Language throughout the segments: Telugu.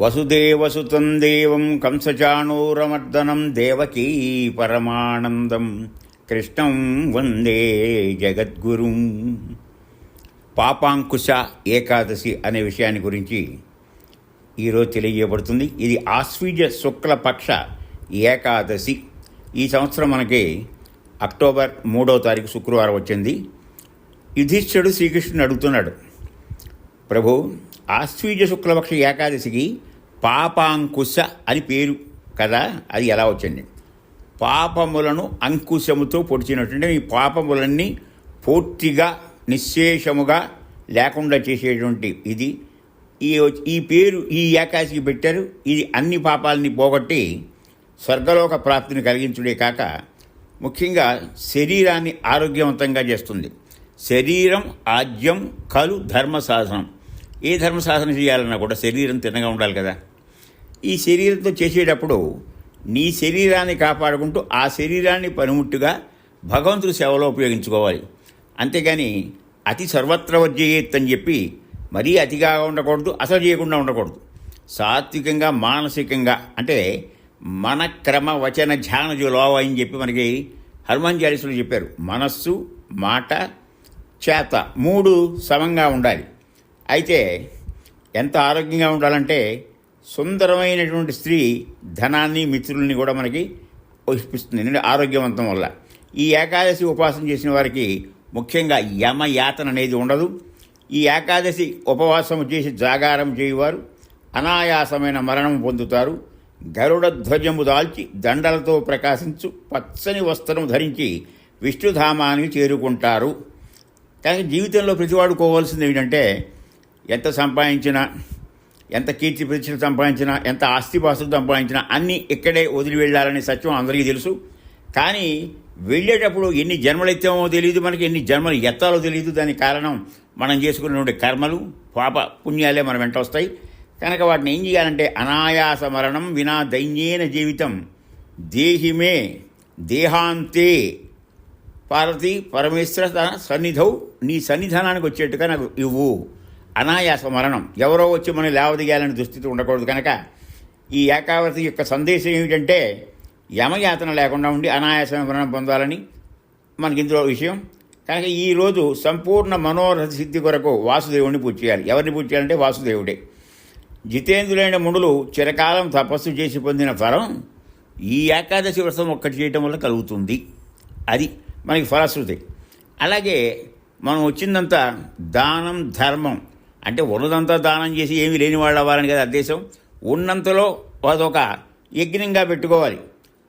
వసుదేవసుతం దేవం కంసచాణూరమర్దనం దేవకీ పరమానందం. కృష్ణం వందే జగద్గురుం. పాపాంకుశ ఏకాదశి అనే విషయాన్ని గురించి ఈరోజు తెలియజేయబడుతుంది. ఇది ఆశ్వీజ శుక్లపక్ష ఏకాదశి. ఈ సంవత్సరం మనకి అక్టోబర్ మూడవ తారీఖు శుక్రవారం వచ్చింది. యుధిష్ఠుడు శ్రీకృష్ణుని అడుగుతున్నాడు. ప్రభు ఆశ్వీజ శుక్లపక్ష ఏకాదశికి పాపాంకుశ అని పేరు కదా అది ఎలా వచ్చింది? పాపములను అంకుశముతో పొడిచినటువంటి ఈ పాపములన్నీ పూర్తిగా నిశ్శేషముగా లేకుండా చేసేటువంటి ఇది. ఈ ఈ పేరు ఈ ఏకాశికి పెట్టారు. ఇది అన్ని పాపాలని పోగొట్టి స్వర్గలోక ప్రాప్తిని కలిగించుడే కాక ముఖ్యంగా శరీరాన్ని ఆరోగ్యవంతంగా చేస్తుంది. శరీరం ఆద్యం కలు ధర్మ సాధనం ఏ ధర్మ సాధన చేయాలన్నా కూడా శరీరం తిన్నగా ఉండాలి కదా. ఈ శరీరంతో చేసేటప్పుడు నీ శరీరాన్ని కాపాడుకుంటూ ఆ శరీరాన్ని పనిముట్టుగా భగవంతుడి సేవలో ఉపయోగించుకోవాలి. అంతేగాని అతి సర్వత్ర వజ్జయేత్ అని చెప్పి మరీ అతిగా ఉండకూడదు అసలు చేయకుండా ఉండకూడదు. సాత్వికంగా మానసికంగా అంటే మన క్రమ వచన ధ్యాన జులోవ అని చెప్పి మనకి హనుమాన్ చాలీసులు చెప్పారు. మనస్సు మాట చేత మూడు సమంగా ఉండాలి. అయితే ఎంత ఆరోగ్యంగా ఉండాలంటే సుందరమైనటువంటి స్త్రీ ధనాన్ని మిత్రుల్ని కూడా మనకి ఇప్పిస్తుంది ఎందుకంటే ఆరోగ్యవంతం వల్ల. ఈ ఏకాదశి ఉపవాసం చేసిన వారికి ముఖ్యంగా యమ యాతన అనేది ఉండదు. ఈ ఏకాదశి ఉపవాసం చేసి జాగారం చేయువారు అనాయాసమైన మరణం పొందుతారు. గరుడ ధ్వజము దాల్చి దండలతో ప్రకాశించు పచ్చని వస్త్రం ధరించి విష్ణుధామానికి చేరుకుంటారు. కానీ జీవితంలో ప్రతివాడుకోవాల్సింది ఏంటంటే ఎంత సంపాదించినా ఎంత కీర్తి ప్రతిష్టలు సంపాదించినా ఎంత ఆస్తిపాస్తులు సంపాదించినా అన్నీ ఇక్కడే వదిలి వెళ్ళాలనే సత్యం అందరికీ తెలుసు. కానీ వెళ్ళేటప్పుడు ఎన్ని జన్మలు ఎత్తామో తెలియదు మనకి ఎన్ని జన్మలు ఎత్తాలో తెలియదు. దానికి కారణం మనం చేసుకున్నటువంటి కర్మలు పాప పుణ్యాలే మనం వెంట వస్తాయి. కనుక వాటిని ఏం చేయాలంటే అనాయాస మరణం వినా దైన్యేన జీవితం. దేహిమే దేహాంతే. పార్వతి పరమేశ్వర తన సన్నిధౌ నీ సన్నిధానానికి వచ్చేట్టుగా నాకు ఇవ్వు. అనాయాస మరణం. ఎవరో వచ్చి మనం లేవదిగాలని దుస్థితి ఉండకూడదు కనుక ఈ ఏకావతి యొక్క సందేశం ఏమిటంటే యమయాతన లేకుండా ఉండి అనాయాస మరణం పొందాలని మనకి ఇందులో విషయం. కనుక ఈరోజు సంపూర్ణ మనోరథ సిద్ధి కొరకు వాసుదేవుడిని పూజ చేయాలి. ఎవరిని పూజ చేయాలంటే వాసుదేవుడే. జితేంద్రులైన మునులు చిరకాలం తపస్సు చేసి పొందిన ఫలం ఈ ఏకాదశి వ్రతం ఒక్కటి చేయటం వల్ల కలుగుతుంది. అది మనకి ఫలశ్రుతి. అలాగే మనం వచ్చిందంతా దానం ధర్మం. అంటే ఉన్నదంతా దానం చేసి ఏమీ లేని వాళ్ళు అవ్వాలని కదా ఉద్దేశం ఉన్నంతలో అదొక యజ్ఞంగా పెట్టుకోవాలి.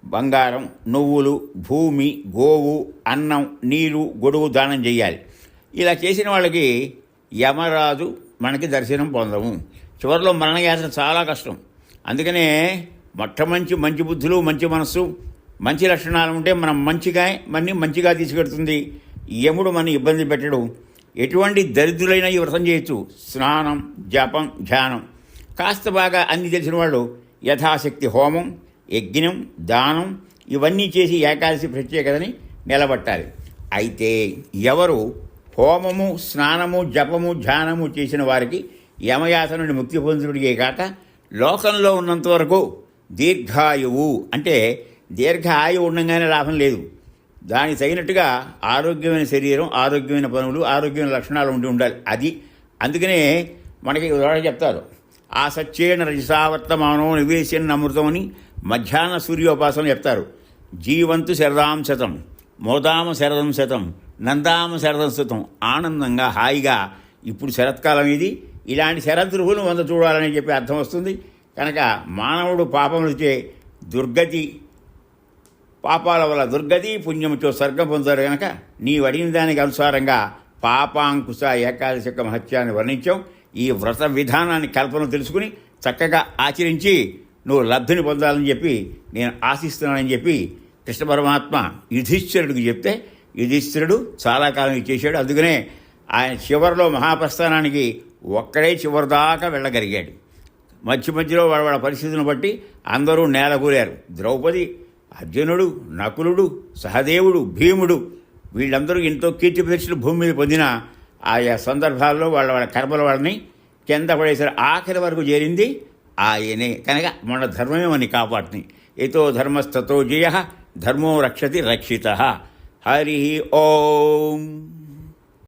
బంగారం నువ్వులు భూమి గోవు అన్నం నీరు గొడుగు దానం చేయాలి. ఇలా చేసిన వాళ్ళకి యమరాజు మనకి దర్శనం పొందము. చివరిలో మరణయాత్ర చాలా కష్టం. అందుకనే మొట్టమంచి మంచి బుద్ధులు మంచి మనస్సు మంచి లక్షణాలు ఉంటే మనం మంచిగా మన్ని మంచిగా తీసుకెడుతుంది యముడు మన ఇబ్బంది పెట్టడు. ఎటువంటి దరిద్రులైనా ఈ వ్రతం చేయొచ్చు. స్నానం జపం ధ్యానం. కాస్త బాగా అన్ని తెలిసిన వాళ్ళు యథాశక్తి హోమం యజ్ఞం దానం ఇవన్నీ చేసి ఏకాదశి ప్రత్యేకతని నిలబట్టాలి. అయితే ఎవరు హోమము స్నానము జపము ధ్యానము చేసిన వారికి యమయాత నుండి ముక్తి పొందుడిగే కాక లోకంలో ఉన్నంతవరకు దీర్ఘాయువు అంటే దీర్ఘ ఆయువు ఉండగానే లాభం లేదు. దానికి తగినట్టుగా ఆరోగ్యమైన శరీరం ఆరోగ్యమైన పనులు ఆరోగ్యమైన లక్షణాలు ఉండి ఉండాలి. అది అందుకనే మనకి ఉదాహరణ చెప్తారు. ఆ సత్యేన రజసావర్తమానం నివేశన అమృతం అని మధ్యాహ్న సూర్యోపాసన చెప్తారు. జీవంతు శరదాం శతం మోదామ శరదం శతం నందామ శరదం శతం. ఆనందంగా హాయిగా ఇప్పుడు శరత్కాలం ఇది. ఇలాంటి శరదృహులు వంద చూడాలని చెప్పి అర్థం వస్తుంది. కనుక మానవుడు పాపములచే దుర్గతి పాపాల వల్ల దుర్గతి పుణ్యముతో స్వర్గం పొందారు కనుక నీవు అడిగిన దానికి అనుసారంగా పాపాంకుశ ఏకాదశి యొక్క మహత్యాన్ని వర్ణించాం ఈ వ్రత విధానాన్ని కల్పన తెలుసుకుని చక్కగా ఆచరించి నువ్వు లబ్ధిని పొందాలని చెప్పి నేను ఆశిస్తున్నానని చెప్పి కృష్ణ పరమాత్మ యుధిష్ఠిరుడికి చెప్తే యుధిష్ఠిరుడు చాలా కాలం చేశాడు. అందుకనే ఆయన చివరిలో మహాప్రస్థానానికి ఒక్కడే చివరిదాకా వెళ్ళగలిగాడు. మధ్య మధ్యలో వాళ్ళ వాళ్ళ పరిస్థితులను బట్టి అందరూ నేలకూరారు. ద్రౌపది అర్జునుడు నకులుడు సహదేవుడు భీముడు వీళ్ళందరూ ఎంతో కీర్తి ప్రదర్శనలు భూమి మీద పొందిన ఆయా సందర్భాల్లో వాళ్ళ వాళ్ళ కర్మల వాళ్ళని కింద పడేసారు ఆఖరి వరకు చేరింది ఆయనే. కనుక మన ధర్మమే మన కాపాడుతుంది. ఏతో ధర్మస్తతో జయ ధర్మో రక్షతి రక్షిత. హరి ఓం.